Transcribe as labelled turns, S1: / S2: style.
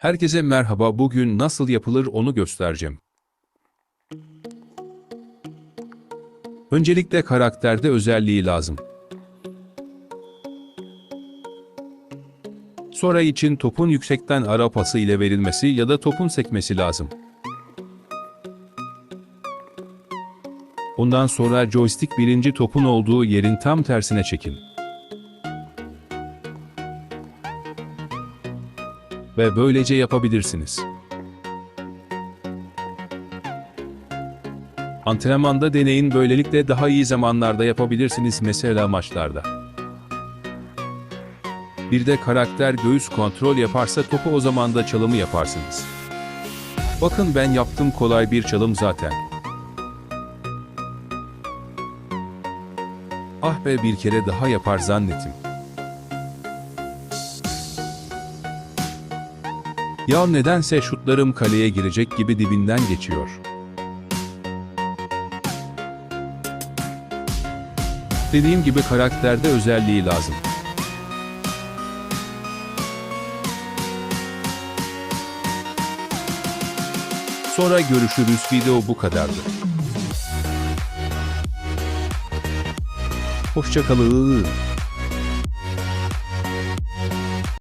S1: Herkese merhaba bugün nasıl yapılır onu göstereceğim. Öncelikle karakterde özelliği lazım. Sonra için topun yüksekten ara pası ile verilmesi ya da topun sekmesi lazım. Ondan sonra joystick birinci topun olduğu yerin tam tersine çekin. Ve böylece yapabilirsiniz. Antrenmanda deneyin böylelikle daha iyi zamanlarda yapabilirsiniz mesela maçlarda. Bir de karakter göğüs kontrol yaparsa topu o zaman da çalımı yaparsınız. Bakın ben yaptım kolay bir çalım zaten. Ah be bir kere daha yapar zannettim. Ya nedense şutlarım kaleye girecek gibi dibinden geçiyor. Dediğim gibi karakterde özelliği lazım. Sonra görüşürüz video bu kadardı. Hoşçakalın.